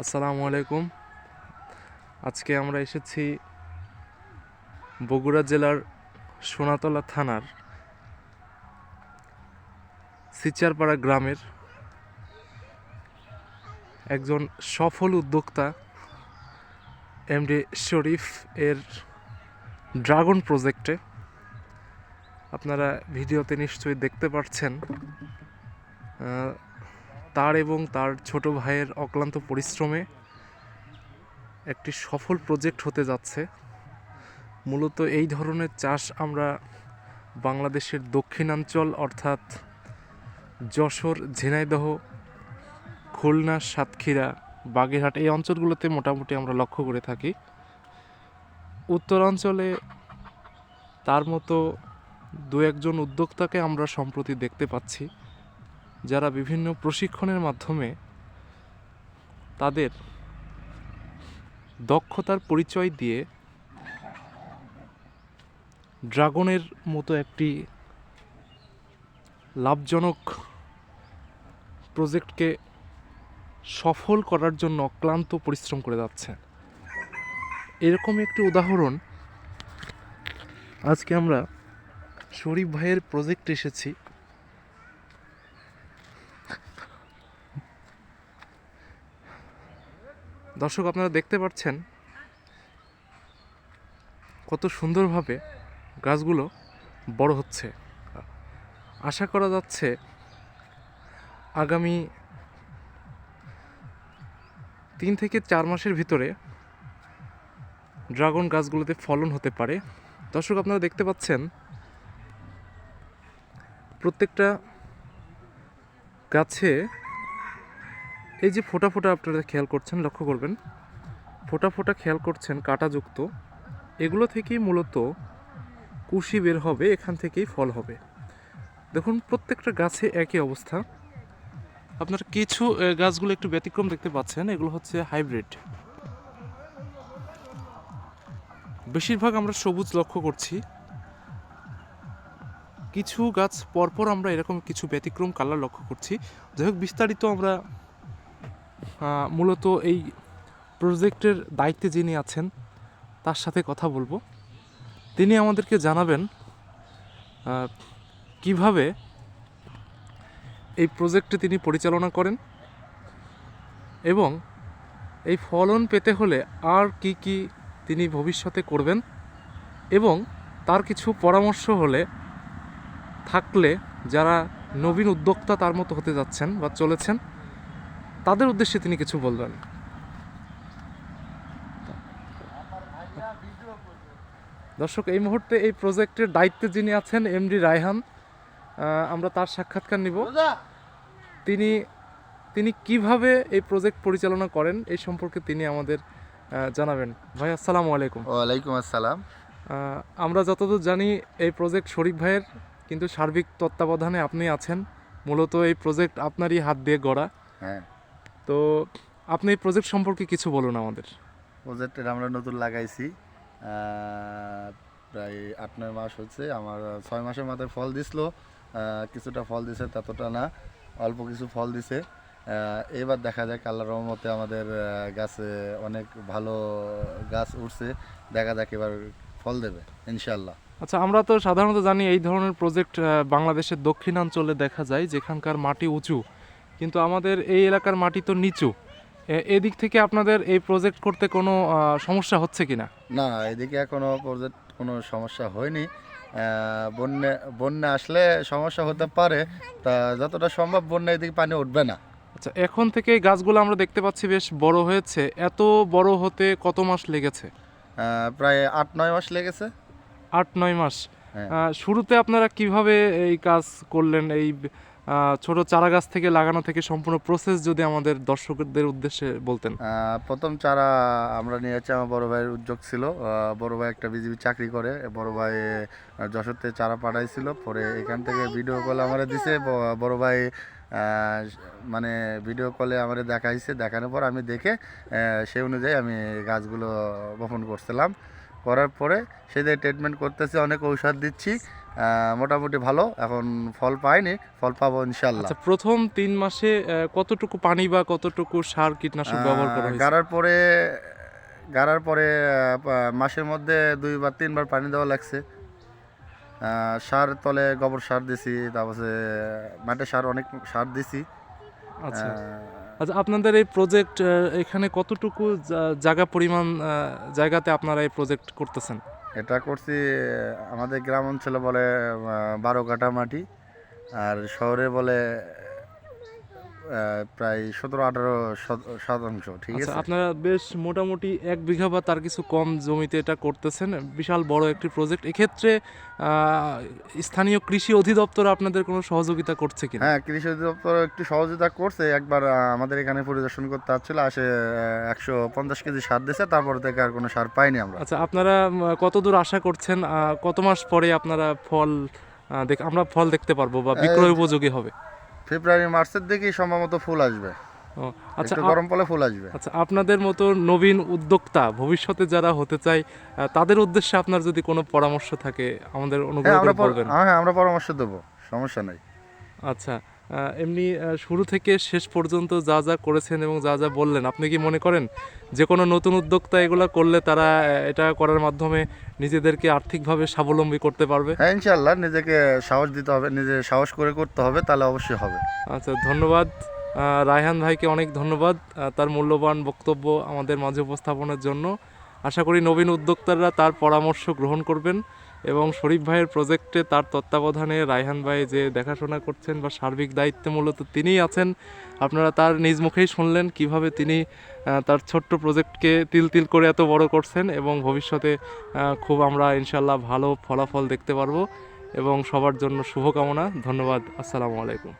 আসসালামু আলাইকুম। আজকে আমরা এসেছি বগুড়া জেলার সোনাতলা থানার সিচারপাড়া গ্রামের একজন সফল উদ্যোক্তা এমডি শরীফ এর ড্রাগন প্রজেক্টে। আপনারা ভিডিওতে নিশ্চয়ই দেখতে পাচ্ছেন তার এবং তার ছোট ভাইয়ের অক্লান্ত পরিশ্রমে একটি সফল প্রজেক্ট হতে যাচ্ছে। মূলত এই ধরনের চাষ আমরা বাংলাদেশের দক্ষিণাঞ্চল অর্থাৎ যশোর, ঝিনাইদহ, খুলনা, সাতক্ষীরা, বাগেরহাট এই অঞ্চলগুলোতে মোটামুটি আমরা লক্ষ্য করে থাকি। উত্তরাঞ্চলে তার মতো দু একজন উদ্যোক্তাকে আমরা সম্প্রতি দেখতে পাচ্ছি। যারা বিভিন্ন প্রশিক্ষণের মাধ্যমে তাদের দক্ষতার পরিচয় দিয়ে ড্রাগনের মতো একটি লাভজনক প্রজেক্টকে সফল করার জন্য অক্লান্ত পরিশ্রম করে যাচ্ছে। এরকম একটি উদাহরণ। আজকে আমরা শরীফ ভাইয়ের প্রজেক্ট এসেছি। দর্শক, আপনারা দেখতে পাচ্ছেন কত সুন্দরভাবে গাছগুলো বড় হচ্ছে। আশা করা যাচ্ছে আগামী তিন থেকে চার মাসের ভিতরে ড্রাগন গাছগুলোতে ফলন হতে পারে। দর্শক, আপনারা দেখতে পাচ্ছেন প্রত্যেকটা গাছে এই যে ফোটা ফোটা আপনারা খেয়াল করছেন, লক্ষ্য করবেন। ফোটা ফোটা খেয়াল করছেন কাঁটাযুক্ত। এগুলো থেকেই মূলত কুশি বের হবে, এখান থেকেই ফল হবে। দেখুন, প্রত্যেকটা গাছে একই অবস্থা। আপনার কিছু গাছগুলো একটু ব্যতিক্রম দেখতে পাচ্ছেন, এগুলো হচ্ছে হাইব্রিড। বেশিরভাগ আমরা সবুজ লক্ষ্য করছি। কিছু গাছ পরপর আমরা এরকম কিছু ব্যতিক্রম কালার লক্ষ্য করছি। যাই হোক, বিস্তারিত আমরা মূলত এই প্রজেক্টের দায়িত্বে যিনি আছেন, তার সাথে কথা বলব। তিনি আমাদেরকে জানাবেন কীভাবে এই প্রজেক্টে তিনি পরিচালনা করেন এবং এই ফলন পেতে হলে আর কি কি তিনি ভবিষ্যতে করবেন এবং তার কিছু পরামর্শ হলে থাকলে যারা নবীন উদ্যোক্তা তার মতো হতে যাচ্ছেন বা চলেছেন তাদের উদ্দেশ্যে তিনি কিছু বলবেন? দর্শক এই মুহূর্তে এই প্রজেক্টের দায়িত্বে যিনি আছেন এমডি রায়হান আমরা তার সাক্ষাৎকার নিব। তিনি তিনি কীভাবে এই প্রজেক্ট পরিচালনা করেন এই সম্পর্কে তিনি আমাদের জানাবেন। ভাই আসসালামু আলাইকুম। ওয়ালাইকুম আসসালাম। আমরা যতদূর জানি এই প্রজেক্ট শরীফ ভাইয়ের কিন্তু সার্বিক তত্ত্বাবধানে আপনি আছেন। মূলত এই প্রজেক্ট আপনারই হাত দিয়ে গড়া। হ্যাঁ। তো আপনি এই প্রজেক্ট সম্পর্কে কিছু বলুন আমাদের। প্রজেক্টের আমরা নতুন লাগাইছি। প্রায় আট নয় মাস হচ্ছে। আমার ছয় মাসের মাথায় ফল দিছিল কিছুটা ফল দিছে ততটা না। অল্প কিছু ফল দিছে। এবার দেখা যাক আল্লাহ রহমতে আমাদের গাছে অনেক ভালো গাছ উঠছে। দেখা যাক এবার ফল দেবে ইনশাল্লাহ আচ্ছা আমরা তো সাধারণত জানি এই ধরনের প্রজেক্ট বাংলাদেশের দক্ষিণাঞ্চলে দেখা যায় যেখানকার মাটি উঁচু। কিন্তু আমাদের এই এলাকার মাটি তো নিচু। এদিক থেকে আপনাদের এই প্রজেক্ট করতে কোনো সমস্যা হচ্ছে কিনা? না এদিকে এখনও প্রজেক্ট কোনো সমস্যা হয়নি। বন্যা বন্যা আসলে সমস্যা হতে পারে তা যতটা সম্ভব বন্যা এদিকে পানি উঠবে না। আচ্ছা এখন থেকে গাছগুলো আমরা দেখতে পাচ্ছি বেশ বড় হয়েছে। এত বড় হতে কত মাস লেগেছে? প্রায় আট নয় মাস লেগেছে। আট নয় মাস। হ্যাঁ। শুরুতে আপনারা কীভাবে এই কাজ করলেন এই ছোট চারা গাছ থেকে লাগানো থেকে সম্পূর্ণ প্রসেস যদি আমাদের দর্শকদের উদ্দেশ্যে বলতেন। প্রথম চারা আমরা নিয়ে আমার বড় ভাইয়ের উদ্যোগ ছিল। বড় ভাই একটা বিজিবি চাকরি করে বড় ভাই আহ, যশোর থেকে চারা পাঠাইছিল। পরে এখান থেকে ভিডিও কল আমারে দিছে বড় ভাই মানে ভিডিও কলে আমারে দেখাইছে। দেখানোর পর আমি দেখে সেই অনুযায়ী আমি গাছগুলো বপন করছিলাম। করার পরে সেদের ট্রিটমেন্ট করতেছি অনেক ঔষধ দিচ্ছি। মোটামুটি ভালো। এখন ফল পাইনি ফল পাবো ইনশাল্লাহ আচ্ছা প্রথম তিন মাসে কতটুকু পানি বা কতটুকু সার কীটনাশক ব্যবহার করা গাড়ার পরে গাড়ার পরে মাসের মধ্যে দুইবার তিনবার পানি দেওয়া লাগছে। সার তলে গোবর সার দিছি তারপরে মাঠে সার অনেক সার দিছি। আচ্ছা। আচ্ছা আপনাদের এই প্রজেক্ট এখানে কতটুকু জায়গা পরিমাণ জায়গাতে আপনারা এই প্রজেক্ট করতেছেন? এটা করছি আমাদের গ্রাম অঞ্চলে বলে বারো কাঠা মাটি আর শহরে বলে প্রায় সতেরো আঠারো শতাংশ ঠিক আচ্ছা আছে? আপনারা বেশ মোটামুটি এক বিঘা বা তার কিছু কম জমিতে এটা করতেছেন। বিশাল বড় একটি প্রজেক্ট এক্ষেত্রে স্থানীয় কৃষি অধিদপ্তর আপনাদের কোনো সহযোগিতা করছে কিনা? হ্যাঁ কৃষি অধিদপ্তর একটু সহযোগিতা করছে। একবার আমাদের এখানে পরিদর্শন করতে আসছিল আসে একশো পঞ্চাশ কেজি সার দিয়েছে তারপর থেকে আর কোনো সার পাইনি আমরা। আচ্ছা আপনারা কতদূর আশা করছেন কত মাস পরে আপনারা ফল দেখ আমরা ফল দেখতে পারব বা বিক্রয় উপযোগী হবে? ফেব্রুয়ারি মার্চের দিকেই সম্ভবত ফুল আসবে। আচ্ছা গরম ফুল আসবে। আচ্ছা আপনাদের মতো নবীন উদ্যোক্তা ভবিষ্যতে যারা হতে চায় তাদের উদ্দেশ্যে আপনার যদি কোনো পরামর্শ থাকে আমাদের অনুগ্রহ করবেন করে বলবেন। হ্যাঁ আমরা পরামর্শ দেবো সমস্যা নাই। আচ্ছা এমনি শুরু থেকে শেষ পর্যন্ত যা যা করেছেন এবং যা যা বললেন আপনি কি মনে করেন যে কোনো নতুন উদ্যোক্তা এগুলো করলে তারা এটা করার মাধ্যমে নিজেদেরকে আর্থিকভাবে স্বাবলম্বী করতে পারবে? হ্যাঁ ইনশাল্লাহ নিজেকে সাহস দিতে হবে নিজে সাহস করে করতে হবে তাহলে অবশ্যই হবে। আচ্ছা ধন্যবাদ। রায়হান ভাইকে অনেক ধন্যবাদ তার মূল্যবান বক্তব্য আমাদের মাঝে উপস্থাপনের জন্য। আশা করি নবীন উদ্যোক্তারা তার পরামর্শ গ্রহণ করবেন। এবং শরীফ ভাইয়ের প্রজেক্টে তার তত্ত্বাবধানে রায়হান ভাই যে দেখাশোনা করছেন বা সার্বিক দায়িত্বে মূলত তিনিই আছেন, আপনারা তার নিজ মুখেই শুনলেন কীভাবে তিনি তার ছোট্ট প্রজেক্টকে তিল তিল করে এত বড় করছেন এবং ভবিষ্যতে খুব আমরা ইনশাল্লাহ ভালো ফলাফল দেখতে পারব এবং সবার জন্য শুভকামনা, ধন্যবাদ, আসসালামু আলাইকুম।